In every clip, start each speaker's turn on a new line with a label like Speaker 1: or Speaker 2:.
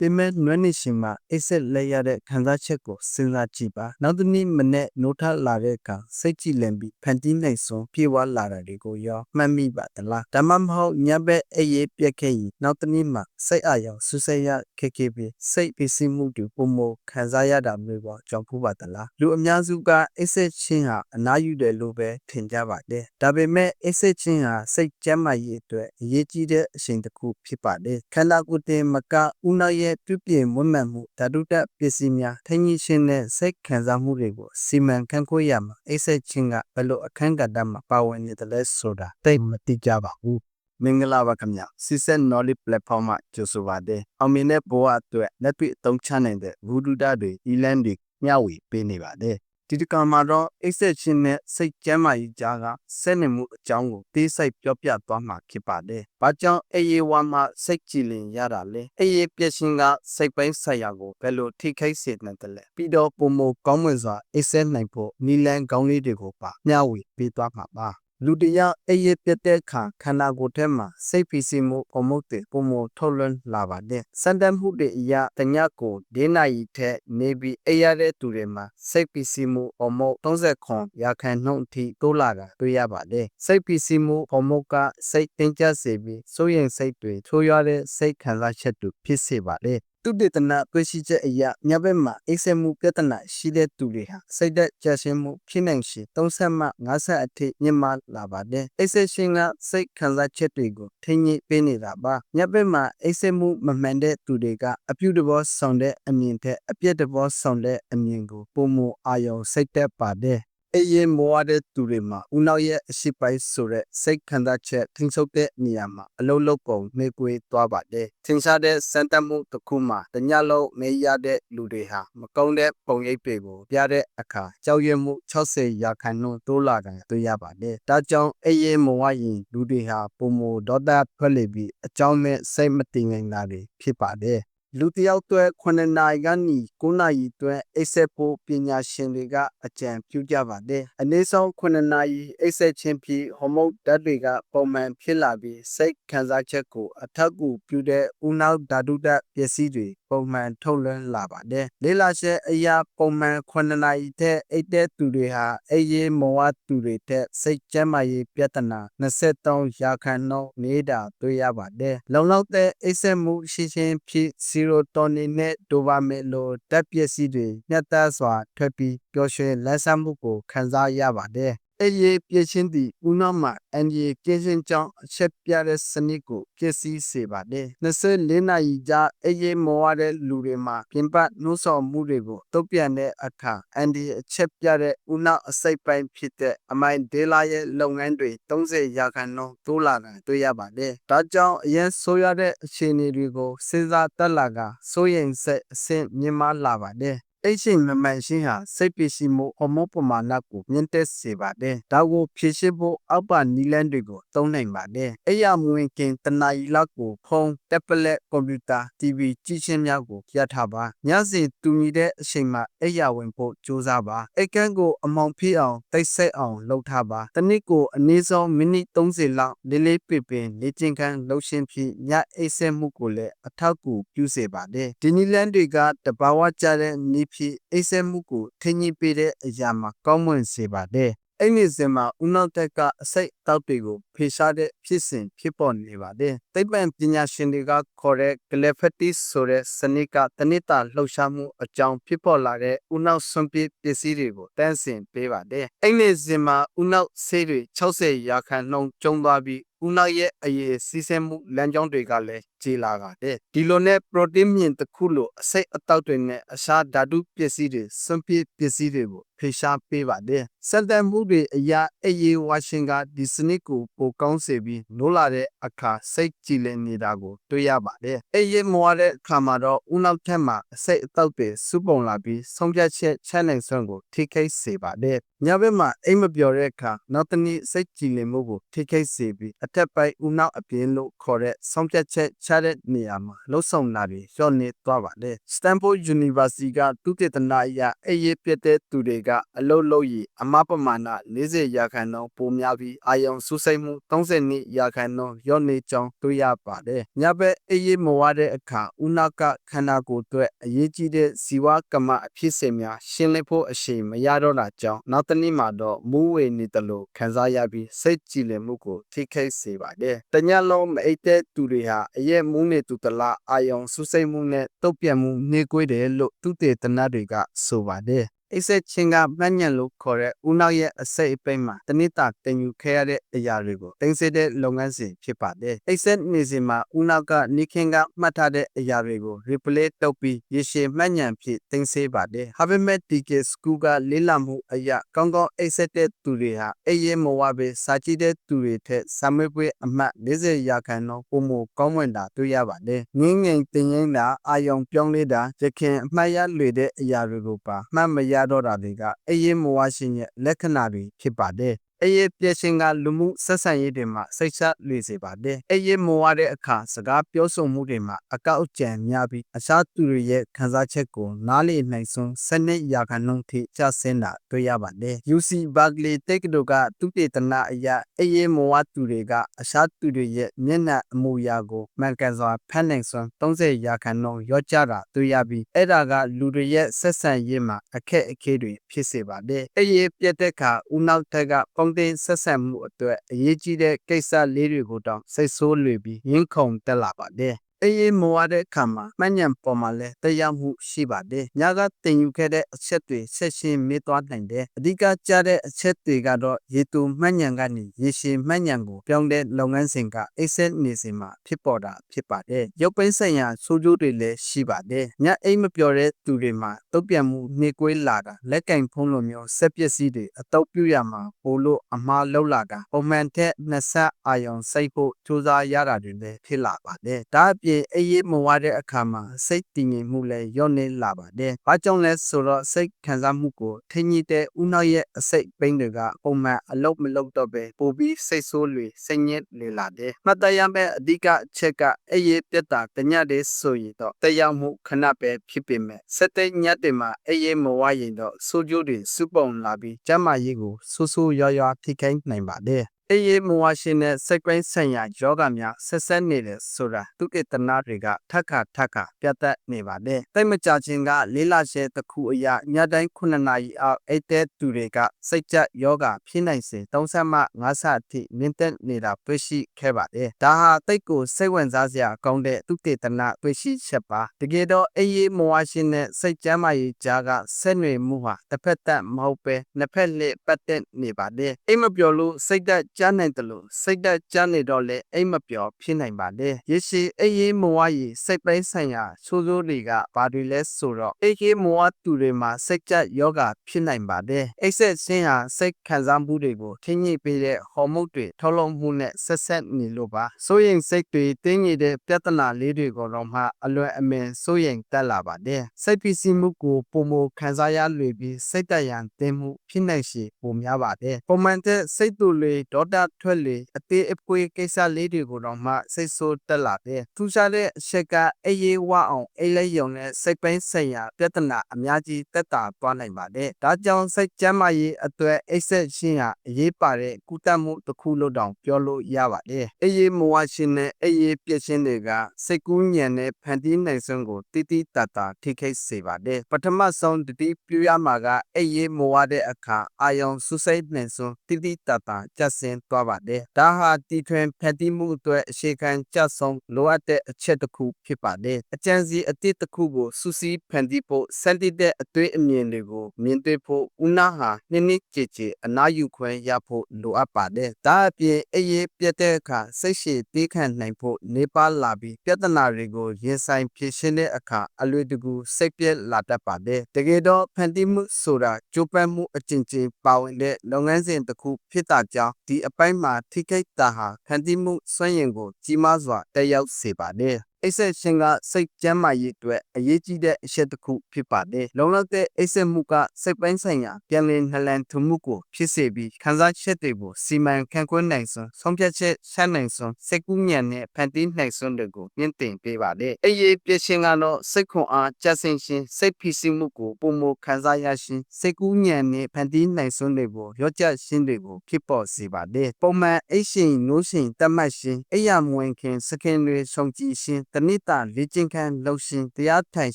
Speaker 1: ပင်မဲ့နွမ်းနေရှင်မှာအိတ်ဆက်လဲရတဲ့ခံစားချက်ကိုစဉ်းစားကြည့်ပါနောက်တစ်နေ့မနေ့နိုးထလာတဲ့အခါစိတ်ကြည်လင်ပြီးဖန်တီးနိုင်စွန်ပြေဝလာတာတွေကိုရောမှတ်မိပါသလားဒါမှမဟုတ်ညဘက်အေးရေးပြက်ခဲ့ရင်နောက်တစ်နေ့မှာစိတ်အာရုံဆူဆဲရခက်ခဲပြီးစိတ်ပစ္စည်းမှုတွေပုံမခံစားရတာမျိုးပေါ့ကြောင့်ဖူးပါသလားလူအများစုကအိတ်ဆက်ချင်းဟာအနားယူတယ်လို့ပဲထင်ကြပါတယ်ဒါပေမဲ့အိတ်ဆက်ချင်းဟာစိတ်ကျန်းမာရေးအတွက်အရေးကြီးတဲ့အချိန်တစ်ခုဖြစ်ပါတယ်ခန္ဓာကိုယ်တင်မကဦးနောက်ရဲ့ပြုပြင်မွမ်းမံမှုဓာတုတပစ္စည်းများထိန်းကြီးခြင်းနဲ့စိတ်ခံစားမှုတွေကိုစီမံခန့်ခွဲရမှာအိတ်ဆက်ချင်းကဘယ်လိုအခန်းကဏ္ဍမှာပါဝင်နေတယ်လဲဆိုတာသိမသိကြပါဘူးမင်္ဂလာပါခင်ဗျာ CSET Knowledge Platform မှာကြိုဆိုပါတယ်အောင်မြင်တဲ့ဘဝအတွက်လက်တွေ့အသုံးချနိုင်တဲ့ဝူဒုဒတွေ e-learn တွေမျှဝေပေးနေပါတယ် ဒီတစ်ခါမှာတော့အိတ်ဆက်ချင်းနဲ့စိတ်ကျမ်းမာရေးကြားကဆက်နေမှုအကြောင်းကိုတေးစိုက်ပြောပြသွားမှာဖြစ်ပါတယ်။ဘာကြောင့်အေးဝါမှာစိတ်ကြည်လင်ရတာလဲ။အေးပြည့်ရှင်ကစိတ်ပိုင်းဆိုင်ရာကိုဘယ်လိုထိခိုက်စေနိုင်တယ်လဲ။ပြီးတော့ပုံမကောင်းမွန်စွာအိတ်ဆက်နိုင်ဖို့နီလန်ကောင်းလေးတွေကိုပါမျှဝေပေးသွားမှာပါ။ လူတယောက်အေးရပြတ်တဲ့အခါခန္ဓာကိုယ်ထဲမှာစိတ်ဖိစီးမှုပုံမှုတွေပုံမထုတ်လွှင့်လာပါတယ်။စံတမ်းမှုတွေအရာတညကို၄နာရီထက်နေပြီးအေးရတဲ့သူတွေမှာစိတ်ဖိစီးမှုပုံမှု30ရာခိုင်နှုန်းအထိတိုးလာတာတွေ့ရပါတယ်။စိတ်ဖိစီးမှုပုံမှုကစိတ်တင်းကျပ်စေပြီးစိုးရိမ်စိတ်တွေထိုးရတဲ့စိတ်ခံစားချက်တွေဖြစ်စေပါတယ်။ သူတေသနာတွေ့ရှိချက်အရညဘက်မှာအိပ်စက်မှုပြဿနာရှိတဲ့သူတွေဟာစိတ်သက်ကြရှင်းမှုဖြစ်နိုင်ရှိ30မှ50အထိမြင့်မားလာပါတယ်အိပ်စက်ရှင်ကစိတ်ခံစားချက်တွေကိုထိန်းညှိပေးနေတာပါညဘက်မှာအိပ်စက်မှုမမှန်တဲ့သူတွေကအပြုတဘောဆောင်တဲ့အမြင်ထက်အပြည့်တဘောဆောင်တဲ့အမြင်ကိုပုံမအာယုံစိတ်သက်ပါတယ် အရင်မောရတဲ့သူတွေမှာဦးနောက်ရဲ့အရှိပိုင်းဆိုတဲ့စိတ်ခံစားချက်ထိန်းချုပ်တဲ့နေရာမှာအလုံးလုံးပုံနေကွေးသွားပါတယ်။ထင်ရှားတဲ့စံတတ်မှုတစ်ခုမှာတညလုံးနေရတဲ့လူတွေဟာမကုန်းတဲ့ပုံရိပ်တွေကိုပြတဲ့အခါကြောက်ရွံ့မှု60ရာခိုင်နှုန်းတိုးလာတာတွေ့ရပါတယ်။ဒါကြောင့်အရင်မောရရင်လူတွေဟာပုံမဒေါသထွက်လေပြီးအကြောင်းမဲ့စိတ်မတည်ငြိမ်တာတွေဖြစ်ပါတယ်။ လူတယောက်အတွက်9နာရီကနေ9နာရီအတွက်အိပ်ဆက်ဖို့ပညာရှင်တွေကအကြံပြုကြပါတယ်။အနည်းဆုံး9နာရီအိပ်ဆက်ခြင်းဖြင့်ဟော်မုန်းဓာတ်တွေကပုံမှန်ဖြစ်လာပြီးစိတ်ခံစားချက်ကိုအထက်ကူပြုတဲ့ဦးနောက်ဓာတုဓာတ်ပစ္စည်းတွေပုံမှန်ထုတ်လွှင့်လာပါတယ်။လေးလာချက်အရာပုံမှန်9နာရီထက်အိပ်တဲ့သူတွေဟာအိပ်ရေးမောဝသူတွေထက်စိတ်ကျန်းမာရေးပြဿနာ23ရာခိုင်နှုန်းနေတာတွေ့ရပါတယ်။လုံလောက်တဲ့အိပ်ဆက်မှုရှိခြင်းဖြစ်စီရိုတိုနီနဲ့ဒိုပါမင်လိုဓာတ်ပစ္စည်းတွေညှက်တစွာထွက်ပြီးပျော်ရွှင်လန်းဆန်းမှုကိုခံစားရပါတယ်။ အဲ့ဒီပြည့်ချင်းသည့်ဦးနောက်မှာအန်ဒီကင်းစင်ကြောင့်အချက်ပြတဲ့စနစ်ကိုပြည့်စည်စေပါတယ်။24နာရီကြာအဲ့ဒီမောရတဲ့လူတွေမှာပြင်ပနှိုးဆော်မှုတွေကိုတုတ်ပြန်တဲ့အခါအန်ဒီအချက်ပြတဲ့ဦးနောက်အစိပ်ပိုင်းဖြစ်တဲ့အမိုင်ဒေလာရဲ့လုပ်ငန်းတွေ30ရာခိုင်နှုန်းတိုးလာတာတွေ့ရပါတယ်။ဒါကြောင့်အရင်ဆိုရတဲ့အခြေအနေတွေကိုစဉ်းစားတက်လာကစိုးရိမ်စိတ်အဆင့်မြင့်မားလာပါတယ်။ အိတ်ရှင်မမှန်ရှင်းဟာစိတ်ပစ္စည်းမှုဟော်မုန်းပမာဏကိုမြင့်တက်စေပါတယ်။ဒါကိုဖြည့်ရှင်းဖို့အောက်ပါနီလန်းတွေကိုသုံးနိုင်ပါတယ်။အဲ့ရမဝင်ခင်တနာရီလောက်ကိုဖုန်း၊တက်ဘလက်ကွန်ပျူတာ TV ကြည့်ခြင်းများကိုရထားပါ။ညစီတူညီတဲ့အချိန်မှာအဲ့ရဝင်ဖို့ကြိုးစားပါ။အိတ်ကန်းကိုအမောင်ဖိအောင်တိတ်ဆိတ်အောင်လှုပ်ထားပါ။တနစ်ကိုအနည်းဆုံးမိနစ်30လောက်လေးလေးပင်ပင်လေ့ကျင့်ခန်းလှုပ်ရှင်းပြီးညအိတ်ဆက်မှုကိုလည်းအထောက်အကူပြုစေပါတယ်။ဒီနီလန်းတွေကတဘာဝကျတဲ့နီးဖြစ်အိပ်စက်မှုကိုထိန်းညှိပေးတဲ့အရာမှာကောင်းမွန်စေပါတယ်။အဲ့ဒီစဉ်မှာဦးနောက်တက်ကအစိတ်တောက်တွေကိုဖေရှားတဲ့ဖြစ်စဉ်ဖြစ်ပေါ်နေပါတယ်။သိပ္ပံပညာရှင်တွေကခေါ်တဲ့ glyphatic ဆိုတဲ့စနစ်ကတနစ်တာလှုပ်ရှားမှုအကြောင်းဖြစ်ပေါ်လာတဲ့ဦးနောက်ဆွန့်ပစ်ပစ္စည်းတွေကိုတန်းဆင်ပေးပါတယ်။အဲ့ဒီစဉ်မှာဦးနောက်ဆေးတွေ60ရာခိုင်နှုန်းကျုံသွားပြီးဦးနောက်ရဲ့အရေးစီးဆင်းမှုလမ်းကြောင်းတွေကလည်းကြေလာပါတယ်ဒီလိုနဲ့ပရိုတင်းမြင့်တစ်ခုလိုအစိတ်အတောက်တွေနဲ့အရှားဓာတုပစ္စည်းတွေစွန့်ပစ်ပစ္စည်းတွေကိုဖေရှားပေးပါတယ်စက်တန်မှုတွေအရာအရေးဝါရှင်ကဒီစနစ်ကိုပိုကောင်းစေပြီးနိုးလာတဲ့အခါစိတ်ကြည်လင်နေတာကိုတွေ့ရပါတယ်အရေးမွားတဲ့အခါမှာတော့ဦးနောက်ထက်မှာအစိတ်အတောက်တွေစုပုံလာပြီးဆုံးဖြတ်ချက်ချနိုင်စွမ်းကိုထိခိုက်စေပါတယ်ညဘက်မှာအိမ်မပြောတဲ့အခါနောက်တနည်းစိတ်ကြည်လင်မှုကိုထိခိုက်စေပြီးအထက်ပိုင်းဦးနောက်အပြင်လို့ခေါ်တဲ့ဆုံးဖြတ်ချက်ချတဲ့နေရာမှာလှုပ်ဆောင်တာတွေလျော့နေသွားပါတယ်။ Stanford University ကသုတေသနအရအရေးပြတဲ့သူတွေကအလုပ်လုပ်ရင်အမပမာဏ40ရာခိုင်နှုန်းပိုများပြီးအာယုံစူးစိတ်မှု32ရာခိုင်နှုန်းလျော့နေကြောင်းတွေ့ရပါတယ်။ညဘက်အေးရေးမဝတဲ့အခါဦးနောက်ကခန္ဓာကိုယ်အတွက်အရေးကြီးတဲ့ဇီဝကမ္မအဖြစ်စဉ်များရှင်းလင်းဖို့အချိန်မရတော့တာကြောင့်နောက်တစ်နေ့မှာတော့မူးဝေနေတယ်လို့ခံစားရပြီးစိတ်ကြည်လင်မှုကိုထိခိုက်စေပါတယ်။တညလုံးမအိပ်တဲ့သူတွေဟာအရက်မူးနေသူတလားအာယုံစူးစိတ်မှုနဲ့တုတ်ပြန်မှုနှေးကွေးတယ်လို့သူတေသနတွေကဆိုပါတယ်။ အိဆက်ချင်းကမှတ်ညံလို့ခေါ်တဲ့ဦးနောက်ရဲ့အစိတ်အပိတ်မှာတနစ်တာတင်ယူခဲ့ရတဲ့အရာတွေကိုတင်ဆက်တဲ့လုပ်ငန်းစဉ်ဖြစ်ပါတယ်။အိဆက်နေစဉ်မှာဦးနောက်ကနိခင်ကမှတ်ထားတဲ့အရာတွေကို replay လုပ်ပြီးရေရှည်မှတ်ညံဖြစ်တင်ဆက်ပါတယ်။ Harvard DK School ကလေ့လာမှုအရာကောင်းကောင်းအိဆက်တဲ့သူတွေဟာအေးရဲမဝပဲစာကြည့်တဲ့သူတွေထက်စာမေးပွဲအမှတ်40ရာခိုင်နှုန်းပုံမကောင်းမွန်တာတွေ့ရပါတယ်။ငင်းငိမ်တင်ရင်တာအာယုံပြောင်းလဲတာရခင်အမှတ်ရလွေတဲ့အရာတွေကိုပါမှတ်မရတော့တာတွေကအေးရဲမဝရှင်ရဲ့လက္ခဏာတွေဖြစ်ပါတယ်။ အေးရပြည့်ရှင်ကလူမှုဆက်ဆံရေးတွေမှာစိတ်ချလွေစေပါတယ်။အေးရမောရတဲ့အခါစကားပြောဆိုမှုတွေမှာအကောက်အကျန်များပြီးအခြားသူတွေရဲ့ခံစားချက်ကိုနားလေနိုင်စွန်းစနစ်ရာခိုင်နှုန်းထိကျဆင်းတာတွေ့ရပါတယ်။ UC Berkeley တက္ကသိုလ်ကသူတေသနအရအေးရမောရသူတွေကအခြားသူတွေရဲ့မျက်နှာအမူအရာကိုမှန်ကန်စွာဖတ်နိုင်စွမ်း30ရာခိုင်နှုန်းရော့ကျတာတွေ့ရပြီးအဲ့ဒါကလူတွေရဲ့ဆက်ဆံရေးမှာအခက်အခဲတွေဖြစ်စေပါတယ်။အေးရပြတ်တဲ့အခါဦးနောက်ထက်ကပုံတင်ဆက်ဆံမှုအတွက်အရေးကြီးတဲ့ကိစ္စလေးတွေကိုတောင်စိတ်ဆိုးလွေပြီးရင်းခုန်တက်လာပါတယ် အေးအေးမောရတဲ့အခါမှာမှန်ညံပေါ်မှာလဲတရားမှုရှိပါတယ်။ညကတင်ယူခဲ့တဲ့အချက်တွေဆက်ရှင်းမေးသွားနိုင်တယ်။အဓိကကျတဲ့အချက်တွေကတော့ရေတူမှန်ညံကနေရေရှည်မှန်ညံကိုပြောင်းတဲ့လုပ်ငန်းစဉ်ကအိဆက်နေစဉ်မှာဖြစ်ပေါ်တာဖြစ်ပါတယ်။ရုပ်ပိန်းဆိုင်ရာဆိုးကျိုးတွေလည်းရှိပါတယ်။ညအိမ်မပြောတဲ့သူတွေမှာတုတ်ပြန်မှုနှေးကွေးလာတာလက်ကင်ဖုံးလိုမျိုးဆက်ပစ္စည်းတွေအတုပ်ပြရမှာပိုလို့အမှားလောက်လာတာပုံမှန်ထက်နှစ်ဆက်အာယုံစိတ်ဖို့စူးစမ်းရတာတွေလည်းဖြစ်လာပါတယ်။ဒါအပြင်အေးရေးမဝတဲ့အခါမှာစိတ်တည်ငြိမ်မှုလည်းညော့နေလာပါတယ်။ဘာကြောင့်လဲဆိုတော့စိတ်ခံစားမှုကိုထိညစ်တဲ့ဥနောက်ရဲ့အစိတ်ပိန်းတွေကပုံမှန်အလုပ်မလုပ်တော့ပဲပိုပြီးစိတ်ဆိုးတွေစိတ်ညစ်နေလာတယ်။မှတ်တရမယ့်အဓိကအချက်ကအေးရေးပြတ်တာတညတဲ့ဆိုရင်တော့တရားမှုခဏပဲဖြစ်ပေမဲ့စက်တဲ့ညတ်တွေမှာအေးရေးမဝရင်တော့ဆိုးကျိုးတွေစုပုံလာပြီးကျန်းမာရေးကိုဆူဆူရွာရွာထိခိုက်နိုင်ပါတယ်။ အေးရေးမဝရှင်နဲ့စိတ်ပိုင်းဆိုင်ရာယောဂများဆက်ဆက်နေတယ်ဆိုတာသူကေတနာတွေကထက်ခါထက်ခါပြတ်သက်နေပါတယ်။တိတ်မကြခြင်းကလေးလာရှဲတစ်ခုအရာညတိုင်း9နာရီအောက်အိတ်တဲ့သူတွေကစိတ်ကြယောဂဖြစ်နိုင်စေ30မှ50ဆအထိမြင့်တက်နေတာတွေ့ရှိခဲ့ပါတယ်။ဒါဟာတိတ်ကိုစိတ်ဝင်စားစရာကောင်းတဲ့သူကေတနာတွေ့ရှိချက်ပါ။တကယ်တော့အေးရေးမဝရှင်နဲ့စိတ်ကြမ်းမာရေးကြားကဆက်နွယ်မှုဟာတစ်ဖက်သက်မဟုတ်ပဲနှစ်ဖက်လက်ပတ်သက်နေပါတယ်။အိမ်မပြောလို့စိတ်သက်ကြားနိုင်တယ်လို့စိတ်သက်ကြားနေတော့လေအိမ်မပျော်ဖြစ်နိုင်ပါလေရေရှည်အေးရေးမဝရီစိတ်ပိုင်းဆိုင်ရာဆိုးဆိုးတွေကဘာတွေလဲဆိုတော့အေးရေးမဝသူတွေမှာစိတ်ကြယောဂဖြစ်နိုင်ပါတယ်အိတ်ဆက်ဆင်းဟာစိတ်ခံစားမှုတွေကိုထိညှိပေးတဲ့ဟော်မုန်းတွေထုတ်လုပ်မှုနဲ့ဆက်ဆက်နေလို့ပါစိုးရင်စိတ်တွေတင်းငိတဲ့ပြဿနာလေးတွေကိုတော့မှအလွယ်အမင်စိုးရင်တက်လာပါတယ်စိတ်ဖိစီးမှုကိုပုံမခံစားရလွေပြီးစိတ်တရံတင်းမှုဖြစ်နိုင်ရှိပုံများပါတယ်ပုံမှန်တဲ့စိတ်တူလေဒေါတာထွက်လေအသေးအပွေးကိစ္စလေးတွေကိုတော့မှစိတ်ဆိုးတက်လာတယ်ထူးခြားတဲ့အချက်ကအေးရေးဝအောင်အိတ်လေးယုံနဲ့စိတ်ပိုင်းဆိုင်ရာပြဿနာအများကြီးတက်တာသွားနိုင်ပါတယ်ဒါကြောင့်စိတ်ကျမ်းမာရေးအတွက်အိတ်ဆက်ရှင်းဟာအရေးပါတဲ့ကုသမှုတစ်ခုလို့တောင်ပြောလို့ရပါတယ်အေးရေးမဝရှင်နဲ့အေးရေးပြည့်ရှင်းတွေကစိတ်ကူးညံတဲ့ဖန်တီးနိုင်စွမ်းကိုတိတိတတ်တာထိခိုက်စေပါတယ်ပထမဆုံးတတိပြရမှာကအေးရေးမဝတဲ့အခါအာယုံဆူစိတ်နိုင်စွမ်းတိတိတတ်တာကျဆင်းသွားပါတယ်။ဒါဟာတီထွင်ဖန်တီးမှုအတွက်အရှိခံကြဆုံးလိုအပ်တဲ့အချက်တစ်ခုဖြစ်ပါတယ်။အကြံစီအတိတ်တစ်ခုကိုစူးစီးဖန်တီးဖို့စံတည်တဲ့အတွေ့အမြင်တွေကိုမြင်တွေ့ဖို့ဦးနာဟာနှစ်နှစ်ကြည်ကြည်အနာယူခွင့်ရဖို့လိုအပ်ပါတယ်။ဒါအပြင်အရေးပြတ်တဲ့အခါစိတ်ရှည်တေးခံနိုင်ဖို့နေပါလာပြီးပြဿနာတွေကိုရင်ဆိုင်ဖြေရှင်းတဲ့အခါအလွယ်တကူစိတ်ပြက်လာတတ်ပါတယ်။တကယ်တော့ဖန်တီးမှုဆိုတာကြိုးပမ်းမှုအကျဉ်းချင်းပါဝင်တဲ့လုပ်ငန်းစဉ်တစ်ခုဖြစ်တာကြောင့်ဒီအပိုင်းမှာ ထိခိုက်တာဟာ ဖန်တီးမှုစွမ်းရည်ကို ကြီးမားစွာတက်ရောက်စေပါတယ် အိပ်စက်ခြင်းကစိတ်ကျန်းမာရေးအတွက်အရေးကြီးတဲ့အချက်တစ်ခုဖြစ်ပါတယ်လုံလောက်တဲ့အိပ်စက်မှုကစိတ်ပိုင်းဆိုင်ရာပြန်လည်နှလန်ထမှုကိုဖြစ်စေပြီးခံစားချက်တွေကိုစီမံခန့်ခွဲနိုင်စွမ်းဆုံးဖြတ်ချက်ချနိုင်စွမ်းစိတ်ကူးညံနဲ့ဖန်တီးနိုင်စွမ်းတွေကိုမြင့်တင်ပေးပါတယ်။အရေးပြခြင်းကတော့စိတ်ခွန်အားကြဆင်းခြင်းစိတ်ဖိစီးမှုကိုပုံမခံစားရခြင်းစိတ်ကူးညံနဲ့ဖန်တီးနိုင်စွမ်းတွေကိုရော့ကျခြင်းတွေကိုဖြစ်ပေါ်စေပါတယ်။ပုံမှန်အိတ်ရှင်နိုးရှင်တတ်မှတ်ခြင်းအိယာမဝင်ခင်စခင်တွေဆုံးကြည့်ခြင်းတနစ်တာလေ့ကျင့်ခန်းလုပ်ခြင်းတရားထိုင်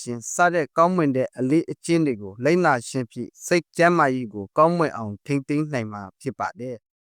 Speaker 1: ခြင်းစတဲ့ကောင်းမွန်တဲ့အလေးအကျင့်တွေကိုလိမ့်နာခြင်းဖြင့်စိတ်ကျန်းမာရေးကိုကောင်းမွန်အောင်ထိန်းသိမ်းနိုင်မှာဖြစ်ပါတယ်